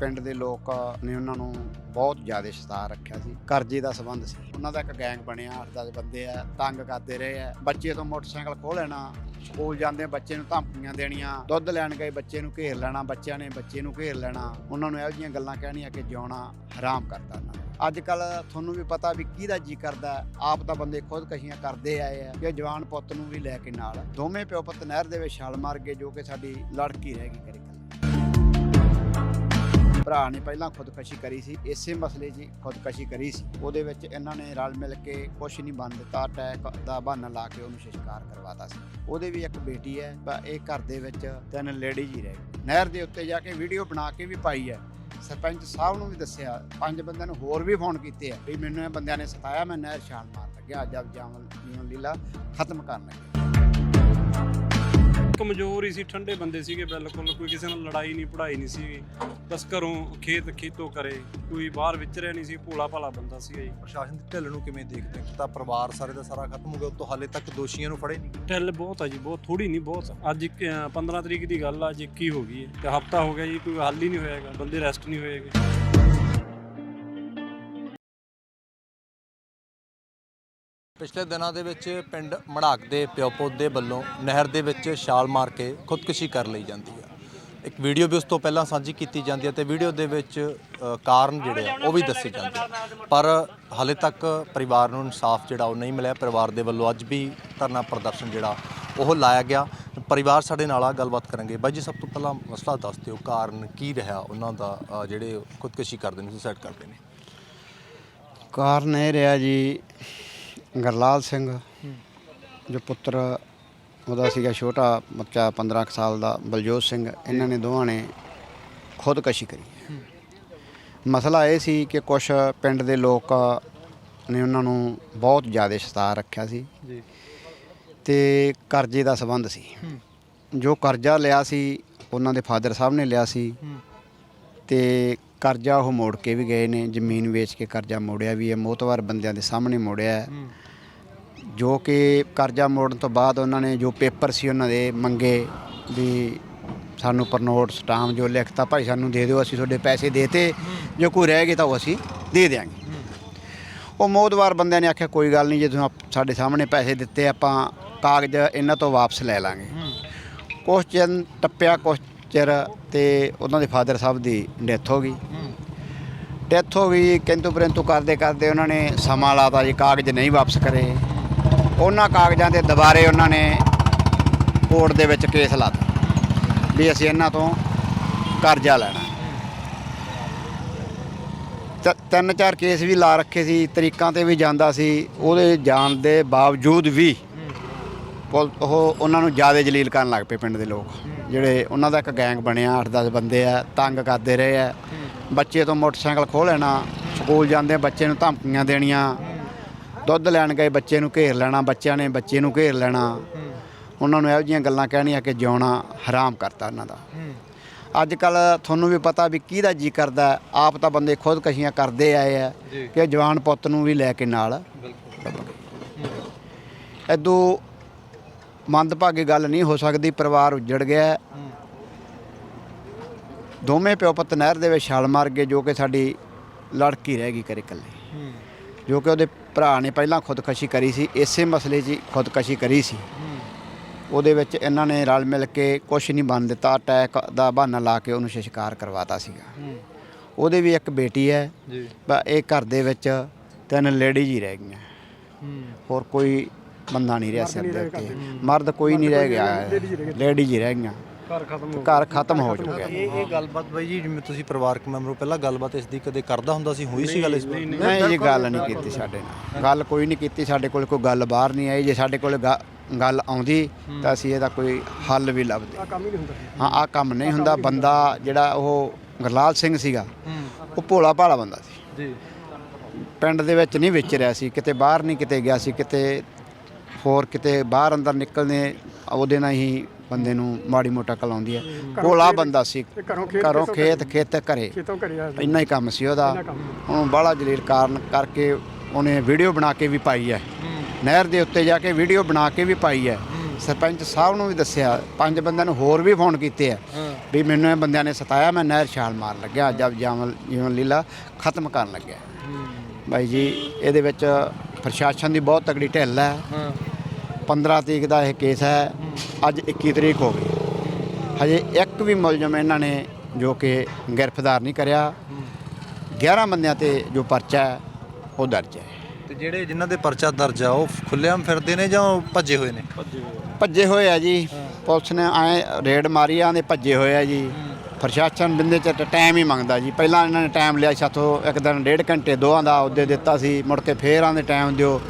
ਪਿੰਡ ਦੇ ਲੋਕ ਨੇ ਉਹਨਾਂ ਨੂੰ ਬਹੁਤ ਜ਼ਿਆਦਾ ਸਤਾ ਰੱਖਿਆ ਸੀ। ਕਰਜ਼ੇ ਦਾ ਸਬੰਧ ਸੀ। ਉਹਨਾਂ ਦਾ ਇੱਕ ਗੈਂਗ ਬਣਿਆ 8-10 ਬੰਦੇ ਆ, ਤੰਗ ਕਰਦੇ ਰਹੇ ਆ। ਬੱਚੇ ਤੋਂ ਮੋਟਰਸਾਈਕਲ ਖੋਹ ਲੈਣਾ, ਸਕੂਲ ਜਾਂਦੇ ਬੱਚੇ ਨੂੰ ਧਮਕੀਆਂ ਦੇਣੀਆਂ, ਦੁੱਧ ਲੈਣ ਗਏ, ਬੱਚੇ ਨੂੰ ਘੇਰ ਲੈਣਾ, ਬੱਚਿਆਂ ਨੇ ਬੱਚੇ ਨੂੰ ਘੇਰ ਲੈਣਾ। ਉਹਨਾਂ ਨੂੰ ਇਹੋ ਜਿਹੀਆਂ ਗੱਲਾਂ ਕਹਿਣੀਆਂ ਕਿ ਜਿਉਣਾ ਹਰਾਮ ਕਰਦਾ ਉਹਨਾਂ ਅੱਜ ਕੱਲ ਤੁਹਾਨੂੰ ਵੀ ਪਤਾ ਵੀ ਕਿਹਦਾ ਜੀ ਕਰਦਾ। ਆਪ ਤਾਂ ਬੰਦੇ ਖੁਦਕਸ਼ੀਆਂ ਕਰਦੇ ਆਏ ਆ ਕਿ ਜਵਾਨ ਪੁੱਤ ਨੂੰ ਵੀ ਲੈ ਕੇ ਨਾਲ। ਦੋਵੇਂ ਪਿਓ ਪੁੱਤ ਨਹਿਰ ਦੇ ਵਿੱਚ ਛਾਲ ਮਾਰ ਗਏ ਜੋ ਕਿ ਸਾਡੀ ਲੜਕੀ ਰਹਿ ਗਈ ਕਰੇ ਭਰਾ ਨੇ ਪਹਿਲਾਂ ਖੁਦਕਸ਼ੀ ਕਰੀ ਸੀ, ਇਸੇ ਮਸਲੇ 'ਚ ਹੀ ਖੁਦਕਸ਼ੀ ਕਰੀ ਸੀ। ਉਹਦੇ ਵਿੱਚ ਇਹਨਾਂ ਨੇ ਰਲ ਮਿਲ ਕੇ ਕੁਝ ਨਹੀਂ ਬਣ ਦਿੱਤਾ ਅਟੈਕ ਦਾ ਬਹਾਨਾ ਲਾ ਕੇ ਉਹਨੂੰ ਸ਼ਿਕਾਰ ਕਰਵਾਤਾ ਸੀ। ਉਹਦੇ ਵੀ ਇੱਕ ਬੇਟੀ ਹੈ ਪਰ ਇਹ ਘਰ ਦੇ ਵਿੱਚ ਤਿੰਨ ਲੇਡੀਜ਼ ਹੀ ਰਹਿ। ਗਏ ਨਹਿਰ ਦੇ ਉੱਤੇ ਜਾ ਕੇ ਵੀਡੀਓ ਬਣਾ ਕੇ ਵੀ ਪਾਈ ਹੈ। ਸਰਪੰਚ ਸਾਹਿਬ ਨੂੰ ਵੀ ਦੱਸਿਆ, ਪੰਜ ਬੰਦਿਆਂ ਨੂੰ ਹੋਰ ਵੀ ਫੋਨ ਕੀਤੇ ਆ, ਵੀ ਮੈਨੂੰ ਇਹ ਬੰਦਿਆਂ ਨੇ ਸਤਾਇਆ, ਮੈਂ ਨਹਿਰ ਛਾਲ ਮਾਰ ਲੱਗਿਆ ਅੱਜ ਆਪ ਜਾਵਨ ਜੀਵਨ ਲੀਲਾ ਖਤਮ ਕਰਨ ਲੱਗਿਆ ਕਮਜ਼ੋਰ ਹੀ ਸੀ ਠੰਡੇ ਬੰਦੇ ਸੀਗੇ ਬਿਲਕੁਲ ਕੋਈ ਕਿਸੇ ਨਾਲ ਲੜਾਈ ਨਹੀਂ ਪੜਾਈ ਨਹੀਂ ਸੀ ਬਸ ਘਰੋਂ ਖੇਤ ਖੇਤੋਂ ਕਰੇ ਕੋਈ ਬਾਹਰ ਵਿਚਰਿਆ ਨਹੀਂ ਸੀ ਭੋਲਾ ਭਾਲਾ ਬੰਦਾ ਸੀਗਾ ਜੀ। ਪ੍ਰਸ਼ਾਸਨ ਦੀ ਢਿੱਲ ਨੂੰ ਕਿਵੇਂ ਦੇਖਦੇ ਹੋ? ਤਾਂ ਪਰਿਵਾਰ ਸਾਰੇ ਦਾ ਸਾਰਾ ਖਤਮ ਹੋ ਗਿਆ ਉਤੋਂ ਹਾਲੇ ਤੱਕ ਦੋਸ਼ੀਆਂ ਨੂੰ ਫੜੇ ਨਹੀਂ ਟੈਲ ਬਹੁਤ ਆ ਜੀ ਬਹੁਤ ਥੋੜੀ ਨਹੀਂ ਬਹੁਤ। ਅੱਜ ਇੱਕ, ਅਹ, 15 ਤਰੀਕ ਦੀ ਗੱਲ ਆ ਅੱਜ 21 ਹੋ ਗਈ ਹੈ। ਤੇ ਹਫਤਾ ਹੋ ਗਿਆ ਜੀ ਕੋਈ ਹੱਲ ਹੀ ਨਹੀਂ ਹੋਇਆਗਾ ਬੰਦੇ ਰੈਸਟ ਨਹੀਂ ਹੋਏਗੇ ਪਿਛਲੇ ਦਿਨਾਂ ਦੇ ਵਿੱਚ ਪਿੰਡ ਮੜਾਕ ਦੇ ਪਿਓ ਦੇ ਵੱਲੋਂ ਨਹਿਰ ਦੇ ਵਿੱਚ ਛਾਲ ਮਾਰ ਕੇ ਖੁਦਕੁਸ਼ੀ ਕਰ ਲਈ ਜਾਂਦੀ ਹੈ। ਇੱਕ ਵੀਡੀਓ ਵੀ ਉਸ ਤੋਂ ਪਹਿਲਾਂ ਸਾਂਝੀ ਕੀਤੀ ਜਾਂਦੀ ਹੈ ਤੇ ਵੀਡੀਓ ਦੇ ਵਿੱਚ ਅ, ਕਾਰਨ ਜਿਹੜੇ ਆ ਉਹ ਵੀ ਦੱਸੇ ਜਾਂਦੇ ਆ। ਪਰ ਹਾਲੇ ਤੱਕ ਪਰਿਵਾਰ ਨੂੰ ਇਨਸਾਫ ਜਿਹੜਾ ਉਹ ਨਹੀਂ ਮਿਲਿਆ। ਪਰਿਵਾਰ ਦੇ ਵੱਲੋਂ ਅੱਜ ਵੀ ਧਰਨਾ ਪ੍ਰਦਰਸ਼ਨ ਜਿਹੜਾ ਉਹ ਲਾਇਆ ਗਿਆ। ਪਰਿਵਾਰ ਸਾਡੇ ਨਾਲ ਆ ਗੱਲਬਾਤ ਕਰਾਂਗੇ। ਬਾਈ ਜੀ ਸਭ ਤੋਂ ਪਹਿਲਾਂ ਮਸਲਾ ਦੱਸ ਦਿਓ ਕਾਰਨ ਕੀ ਰਿਹਾ? ਉਹਨਾਂ ਦਾ ਅ, ਜਿਹੜੇ ਖੁਦਕੁਸ਼ੀ ਕਰਦੇ ਨੇ ਸੁਸਾਈਡ ਕਰਦੇ ਨੇ। ਕਾਰਨ ਇਹ ਰਿਹਾ ਜੀ ਗਰਲਾਲ ਸਿੰਘ ਜੋ ਪੁੱਤਰ ਉਹਦਾ ਸੀਗਾ ਛੋਟਾ ਬੱਚਾ 15 ਕੁ ਸਾਲ ਦਾ ਬਲਜੋਤ ਸਿੰਘ ਇਹਨਾਂ ਨੇ ਦੋਵਾਂ ਨੇ ਖੁਦਕਸ਼ੀ ਕਰੀ। ਮਸਲਾ ਇਹ ਸੀ ਕਿ ਕੁਝ ਪਿੰਡ ਦੇ ਲੋਕ ਨੇ ਉਹਨਾਂ ਨੂੰ ਬਹੁਤ ਜ਼ਿਆਦਾ ਸਤਾ ਰੱਖਿਆ ਸੀ ਜੀ। ਤੇ ਕਰਜ਼ੇ ਦਾ ਸਬੰਧ ਸੀ। ਜੋ ਕਰਜ਼ਾ ਲਿਆ ਸੀ ਉਹਨਾਂ ਦੇ ਫਾਦਰ ਸਾਹਿਬ ਨੇ ਲਿਆ ਸੀ ਤੇ ਕਰਜ਼ਾ ਉਹ ਮੋੜ ਕੇ ਵੀ ਗਏ ਨੇ ਜ਼ਮੀਨ ਵੇਚ ਕੇ ਕਰਜ਼ਾ ਮੋੜਿਆ ਵੀ ਹੈ ਮੋਤਵਾਰ ਬੰਦਿਆਂ ਦੇ ਸਾਹਮਣੇ ਮੋੜਿਆ ਹੈ। ਜੋ ਕਿ ਕਰਜ਼ਾ ਮੋੜਨ ਤੋਂ ਬਾਅਦ ਉਹਨਾਂ ਨੇ ਜੋ ਪੇਪਰ ਸੀ ਉਹਨਾਂ ਦੇ ਮੰਗੇ ਵੀ ਸਾਨੂੰ ਪਰ ਨੋਟ ਸਟਾਮ ਜੋ ਲਿਖਤਾ ਭਾਈ ਸਾਨੂੰ ਦੇ ਦਿਓ ਅਸੀਂ ਤੁਹਾਡੇ ਪੈਸੇ ਦੇਤੇ ਜੋ ਕੋਈ ਰਹਿ ਗਏ ਤਾਂ ਉਹ ਅਸੀਂ ਦੇ ਦਿਆਂਗੇ। ਉਹ ਮੋਦਵਾਰ ਬੰਦਿਆਂ ਨੇ ਆਖਿਆ ਕੋਈ ਗੱਲ ਨਹੀਂ ਜੇ ਤੁਸੀਂ ਸਾਡੇ ਸਾਹਮਣੇ ਪੈਸੇ ਦਿੱਤੇ ਆਪਾਂ ਕਾਗਜ਼ ਇਹਨਾਂ ਤੋਂ ਵਾਪਸ ਲੈ ਲਾਂਗੇ। ਕੁਛ ਚਿਰ ਟੱਪਿਆ ਕੁਛ ਚਿਰ ਤੇ ਉਹਨਾਂ ਦੇ ਫਾਦਰ ਸਾਹਿਬ ਦੀ ਡੈਥ ਹੋ ਗਈ। ਡੈਥ ਹੋ ਗਈ ਕਿੰਤੂ ਪਰੰਤੂ ਕਰਦੇ ਕਰਦੇ ਉਹਨਾਂ ਨੇ ਸਮਾਂ ਲਾਤਾ ਜੀ ਕਾਗਜ਼ ਨਹੀਂ ਵਾਪਸ ਕਰੇ। ਉਹਨਾਂ ਕਾਗਜ਼ਾਂ ਦੇ ਦੁਬਾਰੇ ਉਹਨਾਂ ਨੇ ਕੋਰਟ ਦੇ ਵਿੱਚ ਕੇਸ ਲਾਤਾ ਵੀ ਅਸੀਂ ਇਹਨਾਂ ਤੋਂ ਕਰਜ਼ਾ ਲੈਣਾ। ਤਿੰਨ ਚਾਰ ਕੇਸ ਵੀ ਲਾ ਰੱਖੇ ਸੀ ਤਰੀਕਾਂ ਤੇ ਵੀ ਜਾਂਦਾ ਸੀ ਉਹਦੇ ਜਾਣ ਦੇ ਬਾਵਜੂਦ ਵੀ ਉਹ ਉਹਨਾਂ ਨੂੰ ਜ਼ਿਆਦਾ ਜਲੀਲ ਕਰਨ ਲੱਗ ਪਏ ਪਿੰਡ ਦੇ ਲੋਕ। ਜਿਹੜੇ ਉਹਨਾਂ ਦਾ ਇੱਕ ਗੈਂਗ ਬਣਿਆ 8-10 ਬੰਦੇ ਆ ਤੰਗ ਕਰਦੇ ਰਹੇ ਆ। ਬੱਚੇ ਤੋਂ ਮੋਟਰਸਾਈਕਲ ਖੋਹ ਲੈਣਾ ਸਕੂਲ ਜਾਂਦੇ ਬੱਚੇ ਨੂੰ ਧਮਕੀਆਂ ਦੇਣੀਆਂ। ਦੁੱਧ ਲੈਣ ਗਏ ਬੱਚੇ ਨੂੰ ਘੇਰ ਲੈਣਾ ਬੱਚਿਆਂ ਨੇ ਬੱਚੇ ਨੂੰ ਘੇਰ ਲੈਣਾ। ਉਹਨਾਂ ਨੂੰ ਇਹੋ ਜਿਹੀਆਂ ਗੱਲਾਂ ਕਹਿਣੀਆਂ ਕਿ ਜਿਉਣਾ ਹਰਾਮ ਕਰਤਾ ਉਹਨਾਂ ਦਾ। ਅੱਜ ਕੱਲ ਤੁਹਾਨੂੰ ਵੀ ਪਤਾ ਵੀ ਕਿਹਦਾ ਜੀ ਕਰਦਾ। ਆਪ ਤਾਂ ਬੰਦੇ ਖੁਦਕਸ਼ੀਆਂ ਕਰਦੇ ਆਏ ਆ। ਕਿ ਜਵਾਨ ਪੁੱਤ ਨੂੰ ਵੀ ਲੈ ਕੇ ਨਾਲ। ਐਦੋਂ ਮੰਦਭਾਗੀ ਗੱਲ ਨਹੀਂ ਹੋ ਸਕਦੀ ਪਰਿਵਾਰ ਉੱਜੜ ਗਿਆ। ਦੋਵੇਂ ਪਿਓ ਪੁੱਤ ਨਹਿਰ ਦੇ ਵਿੱਚ ਛਾਲ ਮਾਰ ਗਏ ਜੋ ਕਿ ਸਾਡੀ ਲੜਕੀ ਰਹਿ ਗਈ ਕਰੇ ਇਕੱਲੀ। ਜੋ ਕਿ ਉਹਦੇ ਭਰਾ ਨੇ ਪਹਿਲਾਂ ਖੁਦਕਸ਼ੀ ਕਰੀ ਸੀ ਇਸੇ ਮਸਲੇ 'ਚ ਖੁਦਕਸ਼ੀ ਕਰੀ ਸੀ। ਉਹਦੇ ਵਿੱਚ ਇਹਨਾਂ ਨੇ ਰਲ ਮਿਲ ਕੇ ਕੁਝ ਨਹੀਂ ਬਣ ਦਿੱਤਾ ਅਟੈਕ ਦਾ ਬਹਾਨਾ ਲਾ ਕੇ ਉਹਨੂੰ ਸ਼ਿਕਾਰ ਕਰਵਾਤਾ ਸੀਗਾ। ਉਹਦੇ ਵੀ ਇੱਕ ਬੇਟੀ ਹੈ। ਜੀ। ਇਹ ਘਰ ਦੇ ਵਿੱਚ ਤਿੰਨ ਲੇਡੀਜ਼ ਹੀ ਰਹਿ ਗਈਆਂ। ਹੋਰ ਕੋਈ ਬੰਦਾ ਨਹੀਂ ਰਿਹਾ ਸਿਰ ਦੇ ਉੱਤੇ। ਮਰਦ ਕੋਈ ਨਹੀਂ ਰਹਿ ਗਿਆ ਲੇਡੀਜ਼ ਹੀ ਰਹਿ ਗਈਆਂ। ਘਰ ਖਤਮ ਹੋ ਘਰ ਖਤਮ ਹੋ ਚੁੱਕਿਆ ਇਹ ਇਹ ਗੱਲਬਾਤ ਬਾਈ ਜੀ ਜਿਵੇਂ ਤੁਸੀਂ ਪਰਿਵਾਰਕ ਮੈਂਬਰ ਪਹਿਲਾਂ ਗੱਲਬਾਤ ਇਸ ਦੀ ਕਦੇ ਕਰਦਾ ਹੁੰਦਾ ਸੀ ਹੋਈ ਸੀ ਗੱਲ ਇਸ ਬਾਰੇ ਨਹੀਂ। ਜੀ ਗੱਲ ਨਹੀਂ ਕੀਤੀ ਸਾਡੇ ਨਾਲ। ਗੱਲ ਕੋਈ ਨਹੀਂ ਕੀਤੀ ਸਾਡੇ ਕੋਲ ਕੋਈ ਗੱਲ ਬਾਹਰ ਨਹੀਂ ਆਈ। ਜੇ ਸਾਡੇ ਕੋਲ ਗੱਲ ਆਉਂਦੀ ਤਾਂ ਅਸੀਂ ਇਹਦਾ ਕੋਈ ਹੱਲ ਵੀ ਲੱਭਦੇ। ਆ ਕੰਮ ਹੀ ਨਹੀਂ ਹੁੰਦਾ ਹਾਂ ਆ ਕੰਮ ਨਹੀਂ ਹੁੰਦਾ। ਬੰਦਾ ਜਿਹੜਾ ਉਹ ਗਰਲਾਲ ਸਿੰਘ ਸੀਗਾ ਉਹ ਭੋਲਾ ਭਾਲਾ ਬੰਦਾ ਸੀ। ਜੀ। ਪਿੰਡ ਦੇ ਵਿੱਚ ਨਹੀਂ ਵਿਚ ਰਿਹਾ ਸੀ। ਕਿਤੇ ਬਾਹਰ ਨਹੀਂ ਕਿਤੇ ਗਿਆ ਸੀ। ਕਿਤੇ ਹੋਰ ਕਿਤੇ ਬਾਹਰ ਅੰਦਰ ਨਿਕਲਨੇ ਉਹਦੇ ਨਾਲ ਹੀ ਬੰਦੇ ਨੂੰ ਮਾੜੀ ਮੋਟਾ ਕਲ ਆਉਂਦੀ ਹੈ। ਭੋਲਾ ਬੰਦਾ ਸੀ। ਘਰੋਂ ਖੇਤ ਖੇਤ ਘਰੇ? ਇੰਨਾ ਹੀ ਕੰਮ ਸੀ ਉਹਦਾ। ਹੁਣ ਬਾਹਲਾ ਜਲੀਲ ਕਾਰਨ ਕਰਕੇ ਉਹਨੇ ਵੀਡੀਓ ਬਣਾ ਕੇ ਵੀ ਪਾਈ ਹੈ। ਨਹਿਰ ਦੇ ਉੱਤੇ ਜਾ ਕੇ ਵੀਡੀਓ ਬਣਾ ਕੇ ਵੀ ਪਾਈ ਹੈ। ਸਰਪੰਚ ਸਾਹਿਬ ਨੂੰ ਵੀ ਦੱਸਿਆ ਪੰਜ ਬੰਦਿਆਂ ਨੂੰ ਹੋਰ ਵੀ ਫੋਨ ਕੀਤੇ ਆ। ਵੀ ਮੈਨੂੰ ਇਹ ਬੰਦਿਆਂ ਨੇ ਸਤਾਇਆ ਮੈਂ ਨਹਿਰ ਛਾਲ ਮਾਰ ਲੱਗਿਆ। ਜਦ ਜਾਮਲ ਜੀਵਨ ਲੀਲਾ ਖਤਮ ਕਰਨ ਲੱਗਿਆ। ਬਾਈ ਜੀ ਇਹਦੇ ਵਿੱਚ ਪ੍ਰਸ਼ਾਸਨ ਦੀ ਬਹੁਤ ਤਗੜੀ ਢਿੱਲ ਹੈ। 15 ਤਰੀਕ ਦਾ ਇਹ ਕੇਸ ਹੈ। ਅੱਜ 21 ਤਰੀਕ ਹੋ ਗਈ। ਹਜੇ ਇੱਕ ਵੀ ਮੁਲਜ਼ਮ ਇਹਨਾਂ ਨੇ ਜੋ ਕਿ ਗ੍ਰਿਫਤਾਰ ਨਹੀਂ ਕਰਿਆ। 11 ਬੰਦਿਆਂ ਤੇ ਜੋ ਪਰਚਾ ਹੈ ਉਹ ਦਰਜ ਹੈ। ਤੇ ਜਿਹੜੇ ਜਿਨ੍ਹਾਂ ਦੇ ਪਰਚਾ ਦਰਜ ਆ ਉਹ ਖੁੱਲ੍ਹੇਆਮ ਫਿਰਦੇ ਨੇ ਜਾਂ ਉਹ ਭੱਜੇ ਹੋਏ ਨੇ? ਭੱਜੇ ਹੋਏ ਆ। ਜੀ। ਪੁਲਿਸ ਨੇ ਐ ਰੇਡ ਮਾਰੀ ਆ ਦੇ ਭੱਜੇ ਹੋਏ ਆ ਜੀ। ਪ੍ਰਸ਼ਾਸਨ ਬਿੰਦੇ ਚ ਟਾਈਮ ਹੀ ਮੰਗਦਾ ਜੀ। ਪਹਿਲਾਂ ਇਹਨਾਂ ਨੇ ਟਾਈਮ ਲਿਆ ਸਾਥੋਂ ਇੱਕ ਦਿਨ ਡੇਢ ਘੰਟੇ ਦੋਹਾਂ ਦਾ ਉਹਦੇ ਦਿੱਤਾ ਸੀ। ਮੁੜ ਕੇ ਫੇਰ ਆਂਦੇ ਟਾਈਮ ਦਿਓ।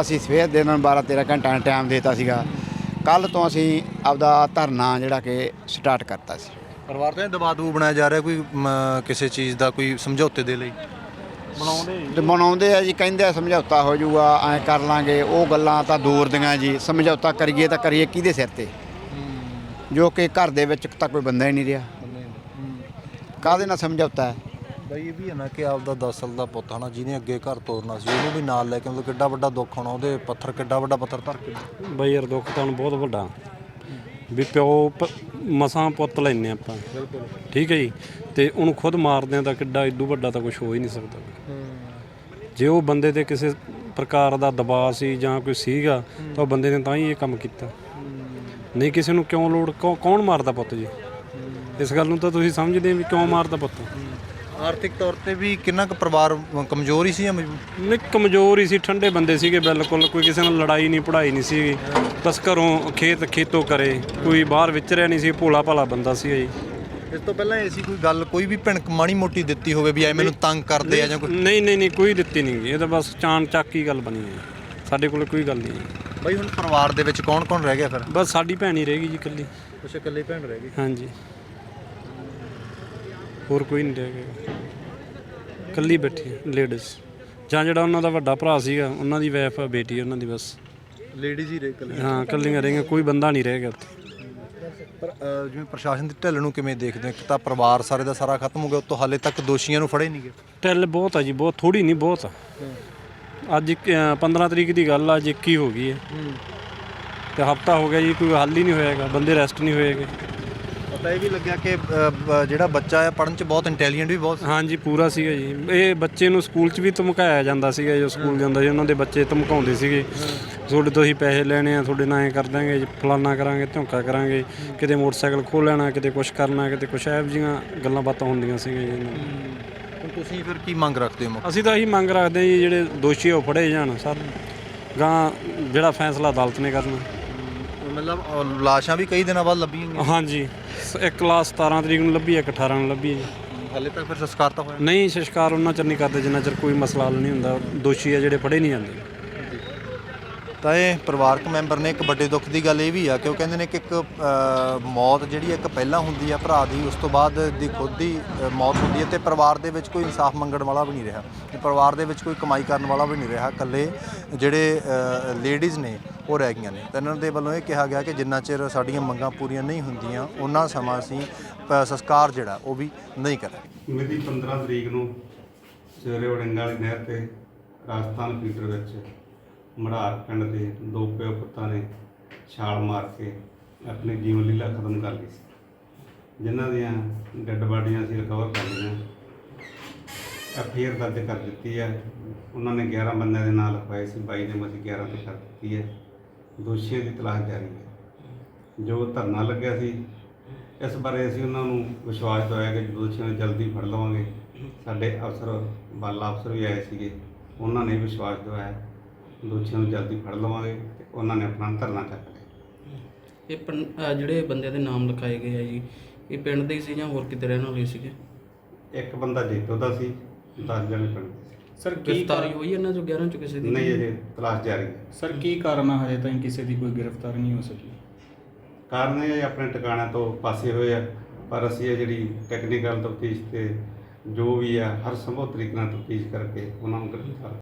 ਅਸੀਂ ਸਵੇਰ ਦੇ ਇਹਨਾਂ ਨੂੰ 12 13 ਘੰਟਿਆਂ ਦਾ ਟਾਈਮ ਦਿੱਤਾ ਸੀਗਾ। ਕੱਲ ਤੋਂ ਅਸੀਂ ਆਪਦਾ ਧਰਨਾ ਜਿਹੜਾ ਕਿ ਸਟਾਰਟ ਕਰਤਾ ਸੀ। ਪਰਿਵਾਰ ਤੋਂ ਦਬਾਅ ਦਬੂ ਬਣਾਇਆ ਜਾ ਰਿਹਾ ਕੋਈ ਕਿਸੇ ਚੀਜ਼ ਦਾ ਕੋਈ ਸਮਝੌਤੇ ਦੇ ਲਈ? ਤੇ ਮਨਾਉਂਦੇ ਆ ਜੀ ਕਹਿੰਦੇ ਆ ਸਮਝੌਤਾ ਹੋ ਜਾਊਗਾ ਐ ਕਰ ਲਾਂਗੇ ਉਹ ਗੱਲਾਂ ਤਾਂ ਦੂਰ ਦੀਆਂ ਜੀ ਸਮਝੌਤਾ ਕਰੀਏ ਤਾਂ ਕਰੀਏ ਕਿਹਦੇ ਸਿਰ ਤੇ? ਜੋ ਕਿ ਘਰ ਦੇ ਵਿੱਚ ਤਾਂ ਕੋਈ ਬੰਦਾ ਹੀ ਨਹੀਂ ਰਿਹਾ। ਕਾਹਦੇ ਨਾਲ ਸਮਝੌਤਾ ਹੈ? ਬਈ ਇਹ ਵੀ ਹੈ ਨਾ ਕਿ ਆਪਦਾ 10 ਸਾਲ ਦਾ ਪੁੱਤ ਹਨਾ ਜਿਹਨੇ ਅੱਗੇ ਘਰ ਤੋਰਨਾ ਸੀ ਉਹਨੂੰ ਵੀ ਨਾਲ ਲੈ ਕੇ ਮਤਲਬ ਕਿੱਡਾ ਵੱਡਾ ਦੁੱਖ ਹੋਣਾ ਉਹਦੇ ਪੱਥਰ ਕਿੱਡਾ ਵੱਡਾ ਪੱਥਰ ਧਰ ਕੇ। ਬਈ ਯਾਰ ਦੁੱਖ ਤਾਂ ਬਹੁਤ ਵੱਡਾ। ਵੀ ਪਿਓ ਮਸਾਂ ਪੁੱਤ ਲੈਨੇ ਆਪਾਂ। ਠੀਕ ਹੈ ਜੀ? ਤੇ ਉਹਨੂੰ ਖੁਦ ਮਾਰਦੇ ਆ ਤਾਂ ਕਿੱਡਾ ਇਦੋਂ ਵੱਡਾ ਤਾਂ ਕੁਝ ਹੋ ਹੀ ਨਹੀਂ ਸਕਦਾ। ਜੇ ਉਹ ਬੰਦੇ ਤੇ ਕਿਸੇ ਪ੍ਰਕਾਰ ਦਾ ਦਬਾਅ ਸੀ ਜਾਂ ਕੋਈ ਸੀਗਾ ਤਾਂ ਉਹ ਬੰਦੇ ਨੇ ਤਾਂ ਹੀ ਇਹ ਕੰਮ ਕੀਤਾ। ਨਹੀਂ ਕਿਸੇ ਨੂੰ ਕਿਉਂ ਲੋੜ ਕੌਣ ਮਾਰਦਾ ਪੁੱਤ ਜੀ? ਇਸ ਗੱਲ ਨੂੰ ਤਾਂ ਤੁਸੀਂ ਸਮਝਦੇ ਵੀ ਕਿਉਂ ਮਾਰਦਾ ਪੁੱਤ? ਆਰਥਿਕ ਤੌਰ ਤੇ ਵੀ ਕਿੰਨਾ ਕੁ ਪਰਿਵਾਰ ਕਮਜ਼ੋਰ ਹੀ ਸੀ ਜਾਂ ਮਜ਼ਬੂਤ ਨਹੀਂ ਕਮਜ਼ੋਰ ਹੀ ਸੀ ਠੰਡੇ ਬੰਦੇ ਸੀਗੇ ਬਿਲਕੁਲ ਕੋਈ ਕਿਸੇ ਨਾਲ ਲੜਾਈ ਨਹੀਂ ਪੜਾਈ ਨਹੀਂ ਸੀਗੀ। ਬਸ ਘਰੋਂ ਖੇਤ ਖੇਤੋਂ ਕਰੇ ਕੋਈ ਬਾਹਰ ਵਿਚਰਿਆ ਨਹੀਂ ਸੀ ਭੋਲਾ ਭਾਲਾ ਬੰਦਾ ਸੀ ਜੀ। ਇਸ ਤੋਂ ਪਹਿਲਾਂ ਐਸੀ ਕੋਈ ਗੱਲ ਕੋਈ ਵੀ ਭਿਣਕ ਮਾੜੀ ਮੋਟੀ ਦਿੱਤੀ ਹੋਵੇ ਵੀ ਐ ਮੈਨੂੰ ਤੰਗ ਕਰਦੇ ਆ ਜਾਂ ਕੋਈ ਨਹੀਂ ਨਹੀਂ ਨਹੀਂ ਕੋਈ ਦਿੱਤੀ ਨਹੀਂ ਗੀ। ਇਹ ਤਾਂ ਬਸ ਚਾਨ ਚੱਕ ਹੀ ਗੱਲ ਬਣੀ ਹੈ। ਸਾਡੇ ਕੋਲ ਕੋਈ ਗੱਲ ਨਹੀਂ ਹੈ। ਬਈ ਹੁਣ ਪਰਿਵਾਰ ਦੇ ਵਿੱਚ ਕੌਣ ਕੌਣ ਰਹਿ ਗਿਆ ਫਿਰ? ਬਸ ਸਾਡੀ ਭੈਣ ਹੀ ਰਹੇਗੀ ਜੀ ਇਕੱਲੀ। ਕੁਛ ਇਕੱਲੇ ਭੈਣ ਰਹਿ ਗਈ। ਹਾਂਜੀ। ਹੋਰ ਕੋਈ ਨਹੀਂ ਰਹਿ ਗਿਆ। ਇਕੱਲੀ ਬੈਠੀ ਲੇਡੀਜ਼ ਜਾਂ ਜਿਹੜਾ ਉਹਨਾਂ ਦਾ ਵੱਡਾ ਭਰਾ ਸੀਗਾ ਉਹਨਾਂ ਦੀ ਵਾਈਫ ਆ ਬੇਟੀ ਉਹਨਾਂ ਦੀ ਬਸ। ਲੇਡੀਜ਼ ਹੀ ਰਹਿ ਇਕੱਲੇ। ਹਾਂ ਇਕੱਲੀਆਂ ਰਹੀਆਂ ਕੋਈ ਬੰਦਾ ਨਹੀਂ ਰਹਿ ਗਿਆ ਉੱਥੇ। ਪਰ ਜਿਵੇਂ ਪ੍ਰਸ਼ਾਸਨ ਦੀ ਢਿੱਲ ਨੂੰ ਕਿਵੇਂ ਦੇਖਦੇ ਹੋ? ਇੱਕ ਤਾਂ ਪਰਿਵਾਰ ਸਾਰੇ ਦਾ ਸਾਰਾ ਖਤਮ ਹੋ ਗਿਆ ਉਤੋਂ ਹਾਲੇ ਤੱਕ ਦੋਸ਼ੀਆਂ ਨੂੰ ਫੜੇ ਨਹੀਂ ਗਏ। ਟੈਲ ਬਹੁਤ ਆ ਜੀ ਬਹੁਤ ਥੋੜੀ ਨਹੀਂ ਬਹੁਤ ਆ। ਅੱਜ ਇੱਕ, ਅ, 15 ਤਰੀਕ ਦੀ ਗੱਲ ਆ ਅੱਜ 21 ਹੋ ਗਈ ਹੈ। ਤੇ ਹਫਤਾ ਹੋ ਗਿਆ ਜੀ ਕੋਈ ਹੱਲ ਹੀ ਨਹੀਂ ਹੋਇਆਗਾ ਬੰਦੇ ਰੈਸਟ ਨਹੀਂ ਹੋਏਗੇ ਪਤਾ ਇਹ ਵੀ ਲੱਗਿਆ ਕਿ ਅ, ਬ- ਜਿਹੜਾ ਬੱਚਾ ਹੈ ਪੜਨ ਚ ਬਹੁਤ ਇੰਟੈਲੀਜੈਂਟ ਵੀ ਬਹੁਤ ਹਾਂਜੀ ਪੂਰਾ ਸੀਗਾ ਜੀ। ਇਹ ਬੱਚੇ ਨੂੰ ਸਕੂਲ 'ਚ ਵੀ ਧਮਕਾਇਆ ਜਾਂਦਾ ਸੀਗਾ ਜੋ ਸਕੂਲ ਜਾਂਦਾ ਸੀ ਉਹਨਾਂ ਦੇ ਬੱਚੇ ਧਮਕਾਉਂਦੇ ਸੀਗੇ। ਤੁਹਾਡੇ ਤੋਂ ਹੀ ਪੈਸੇ ਲੈਣੇ ਆ ਤੁਹਾਡੇ ਨਾਲ ਐ ਕਰ ਦਾਂਗੇ ਜੀ, ਫਲਾਨਾ ਕਰਾਂਗੇ ਧੌਂਕਾ ਕਰਾਂਗੇ। ਕਿਤੇ ਮੋਟਰਸਾਈਕਲ ਖੋਹ ਲੈਣਾ ਕਿਤੇ ਕੁਛ ਕਰਨਾ ਕਿਤੇ ਕੁਛ ਇਹੋ ਜਿਹੀਆਂ ਗੱਲਾਂ ਬਾਤਾਂ ਹੁੰਦੀਆਂ ਸੀਗੀਆਂ ਜੀ ਇਹਨਾਂ। ਹੁਣ ਤੁਸੀਂ ਫਿਰ ਕੀ ਮੰਗ ਰੱਖਦੇ ਹੋ ਅਸੀਂ ਤਾਂ ਇਹੀ ਮੰਗ ਰੱਖਦੇ ਹਾਂ ਜੀ ਜਿਹੜੇ ਦੋਸ਼ੀ ਆ ਉਹ ਫੜੇ ਜਾਣ। ਸਰ ਗਾਂ ਜਿਹੜਾ ਫੈਸਲਾ ਅਦਾਲਤ ਨੇ ਕਰਨਾ। ਮਤਲਬ ਲਾਸ਼ਾਂ ਵੀ ਕਈ ਦਿਨਾਂ ਬਾਅਦ ਲੱਭੀਆਂ ਹਾਂਜੀ। ਇੱਕ ਕਲਾਸ 17 ਤਰੀਕ ਨੂੰ ਲੱਭੀ ਹੈ, ਇੱਕ 18 ਨੂੰ ਲੱਭੀ ਹੈ ਜੀ। ਹਾਲੇ ਤੱਕ ਫਿਰ ਸੰਸਕਾਰ ਤਾਂ ਹੋਇਆ ਨਹੀਂ ਸੰਸਕਾਰ ਉਹਨਾਂ ਚਿਰ ਨਹੀਂ ਕਰਦੇ ਜਿੰਨਾ ਚਿਰ ਕੋਈ ਮਸਲਾ ਹੱਲ ਨਹੀਂ ਹੁੰਦਾ। ਦੋਸ਼ੀ ਆ ਜਿਹੜੇ ਫੜੇ ਨਹੀਂ ਜਾਂਦੇ। ਤਾਂ ਇਹ ਪਰਿਵਾਰਕ ਮੈਂਬਰ ਨੇ ਇੱਕ ਵੱਡੇ ਦੁੱਖ ਦੀ ਗੱਲ ਇਹ ਵੀ ਆ ਕਿ ਉਹ ਕਹਿੰਦੇ ਨੇ ਕਿ ਇੱਕ ਅ, ਮੌਤ ਜਿਹੜੀ ਇੱਕ ਪਹਿਲਾਂ ਹੁੰਦੀ ਆ ਭਰਾ ਦੀ ਉਸ ਤੋਂ ਬਾਅਦ ਦੀ ਖੁਦ ਦੀ ਅ, ਮੌਤ ਹੁੰਦੀ ਹੈ ਤੇ ਪਰਿਵਾਰ ਦੇ ਵਿੱਚ ਕੋਈ ਇਨਸਾਫ ਮੰਗਣ ਵਾਲਾ ਵੀ ਨਹੀਂ ਰਿਹਾ। ਤੇ ਪਰਿਵਾਰ ਦੇ ਵਿੱਚ ਕੋਈ ਕਮਾਈ ਕਰਨ ਵਾਲਾ ਵੀ ਨਹੀਂ ਰਿਹਾ। ਇਕੱਲੇ ਜਿਹੜੇ ਲੇਡੀਜ਼ ਨੇ ਉਹ ਰਹਿ ਗਈਆਂ ਨੇ। ਤਾਂ ਇਹਨਾਂ ਦੇ ਵੱਲੋਂ ਇਹ ਕਿਹਾ ਗਿਆ ਕਿ ਜਿੰਨਾ ਚਿਰ ਸਾਡੀਆਂ ਮੰਗਾਂ ਪੂਰੀਆਂ ਨਹੀਂ ਹੁੰਦੀਆਂ, ਉਹਨਾਂ ਸਮਾਂ ਅਸੀਂ ਪ- ਸੰਸਕਾਰ ਜਿਹੜਾ, ਉਹ ਵੀ ਨਹੀਂ ਕਰਾਂਗੇ। ਮਿਤੀ 15 ਤਰੀਕ ਨੂੰ ਸਵੇਰੇ ਵੜਿੰਗਾ ਵਾਲੀ ਨਹਿਰ ਤੇ ਰਾਜਸਥਾਨ ਫੀਡਰ ਵਿੱਚ ਮੜਾਰ ਪਿੰਡ ਦੇ ਦੋ ਪਿਓ ਪੁੱਤਾਂ ਨੇ ਛਾਲ ਮਾਰ ਕੇ ਆਪਣੀ ਜੀਵਨ ਲੀਲਾ ਖਤਮ ਕਰ ਲਈ ਸੀ। ਜਿਨ੍ਹਾਂ ਦੀਆਂ ਡੈੱਡ ਬਾਡੀਆਂ ਅਸੀਂ ਰਿਕਵਰ ਕਰ ਲਈਆਂ। ਐਫਆਈਆਰ ਦਰਜ ਕਰ ਦਿੱਤੀ ਹੈ। ਉਹਨਾਂ ਨੇ 11 ਬੰਦਿਆਂ ਦੇ ਨਾਲ ਲਿਖਵਾਏ ਸੀ। 22 ਦੇ ਮਸੀਂ 11 ਤੇ ਕਰ ਦਿੱਤੀ ਹੈ। ਦੋਸ਼ੀਆਂ ਦੀ ਤਲਾਸ਼ ਜਾਰੀ ਹੈ। ਜੋ ਧਰਨਾ ਲੱਗਿਆ ਸੀ ਇਸ ਬਾਰੇ ਅਸੀਂ ਉਹਨਾਂ ਨੂੰ ਵਿਸ਼ਵਾਸ ਦਿਵਾਇਆ ਕਿ ਦੋਸ਼ੀਆਂ ਨੂੰ ਜਲਦੀ ਫੜ ਲਵਾਂਗੇ। ਸਾਡੇ ਅਫਸਰ ਬਾਲਾ ਅਫਸਰ ਵੀ ਆਏ ਸੀਗੇ ਉਹਨਾਂ ਨੇ ਵਿਸ਼ਵਾਸ ਦਿਵਾਇਆ ਦੋਸ਼ੀਆਂ ਨੂੰ ਜਲਦੀ ਫੜ ਲਵਾਂਗੇ ਤੇ ਉਹਨਾਂ ਨੇ ਆਪਣਾ ਧਰਨਾ ਚੱਕ ਲਿਆ। ਇਹ ਪਿੰ- ਅਹ ਜਿਹੜੇ ਬੰਦਿਆਂ ਦੇ ਨਾਮ ਲਿਖਾਏ ਗਏ ਆ ਜੀ ਇਹ ਪਿੰਡ ਦੇ ਹੀ ਸੀ ਜਾਂ ਹੋਰ ਕਿਤੇ ਰਹਿਣ ਵਾਲੇ ਸੀਗੇ? ਇੱਕ ਬੰਦਾ ਜੇਤੋ ਦਾ ਸੀ 10 ਜਣੇ ਪਿੰਡ ਸਰ ਕੀ ਗ੍ਰਿਫਤਾਰੀ ਹੋਈ ਇਹਨਾਂ ਚੋਂ 11 ਚੋਂ ਕਿਸੇ ਦੀ? ਨਹੀਂ ਅਜੇ ਤਲਾਸ਼ ਜਾਰੀ ਹੈ। ਸਰ ਕੀ ਕਾਰਨ ਆ ਹਜੇ ਤਾਈਂ ਕਿਸੇ ਦੀ ਕੋਈ ਗ੍ਰਿਫਤਾਰੀ ਨਹੀਂ ਹੋ ਸਕੀ? ਕਾਰਨ ਇਹ ਆਪਣੇ ਟਿਕਾਣਿਆਂ ਤੋਂ ਪਾਸੇ ਹੋਏ ਆ ਪਰ ਅਸੀਂ ਇਹ ਜਿਹੜੀ ਟੈਕਨੀਕਲ ਤਫਤੀਸ਼ ਤੇ ਜੋ ਵੀ ਆ ਹਰ ਸੰਭਵ ਤਰੀਕੇ ਨਾਲ ਤਫਤੀਸ਼ ਕਰਕੇ ਉਹਨਾਂ ਨੂੰ ਗ੍ਰਿਫਤਾਰ